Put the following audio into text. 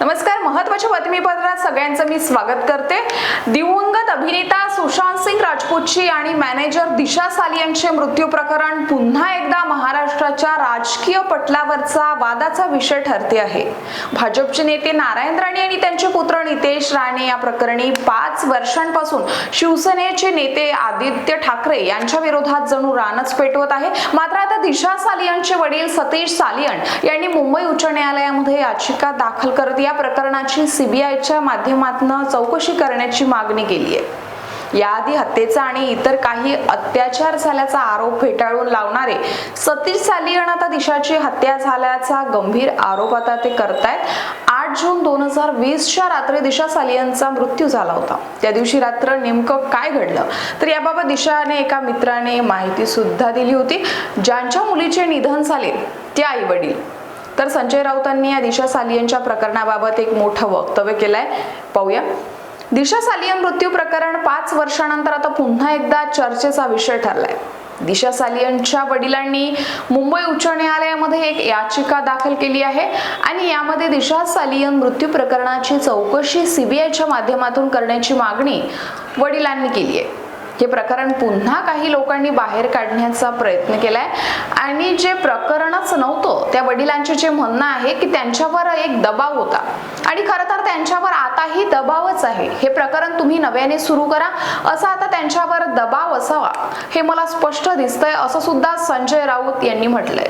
नमस्कार महत्त्वाच्या बातमीपत्रात सगळ्यांचं मी स्वागत करते. दिवंगत अभिनेता सुशांत सिंग राजपूतची आणि मॅनेजर दिशा सालियांचे मृत्यू प्रकरण पुन्हा एकदा महाराष्ट्राच्या राजकीय पटलावरचा वादाचा विषय ठरते आहे. भाजपचे नेते नारायण राणे आणि त्यांचे पुत्र नितेश राणे या प्रकरणी पाच वर्षांपासून शिवसेनेचे नेते आदित्य ठाकरे यांच्या विरोधात जणू रानच पेटवत आहे. मात्र आता दिशा सालियनचे वडील सतीश सालियन यांनी मुंबई उच्च न्यायालयामध्ये याचिका दाखल करत या प्रकरणाची सीबीआयच्या माध्यमातून चौकशी करण्याची मागणी केली आहे. याआधी हत्येचा आणि इतर काही अत्याचार झाल्याचा आरोप फेटाळून लावणारे सतीश सालियन आता दिशाची हत्या झाल्याचा गंभीर आरोप आता ते करतायत. आठ जून दोन हजार वीसच्या रात्री दिशा सालियनचा मृत्यू झाला होता. त्या दिवशी रात्र नेमकं काय घडलं? तर याबाबत दिशाने एका मित्राने माहिती सुद्धा दिली होती. ज्यांच्या मुलीचे निधन झाले ते आई वडील तर संजय राऊतांनी या दिशा सालियनच्या प्रकरणाबाबत एक मोठं वक्तव्य केलंय. पाहूया. दिशा सालियन मृत्यू प्रकरण पाच वर्षानंतर आता पुन्हा एकदा चर्चेचा विषय ठरलाय. दिशा सालियनच्या वडिलांनी मुंबई उच्च न्यायालयामध्ये एक याचिका दाखल केली आहे आणि यामध्ये दिशा सालियन मृत्यू प्रकरणाची चौकशी सीबीआयच्या माध्यमातून करण्याची मागणी वडिलांनी केली आहे. हे प्रकरण पुन्हा काही लोकांनी बाहेर काढण्याचा प्रयत्न केलाय. आणि जे प्रकरणच नव्हतं त्या वडिलांचे जे म्हणणं आहे की त्यांच्यावर एक दबाव होता. आणि खरं तर त्यांच्यावर आताही दबावच आहे. हे प्रकरण तुम्ही नव्याने सुरू करा. असा आता त्यांच्यावर दबाव असावा हे मला स्पष्ट दिसतंय असं सुद्धा संजय राऊत यांनी म्हटलंय.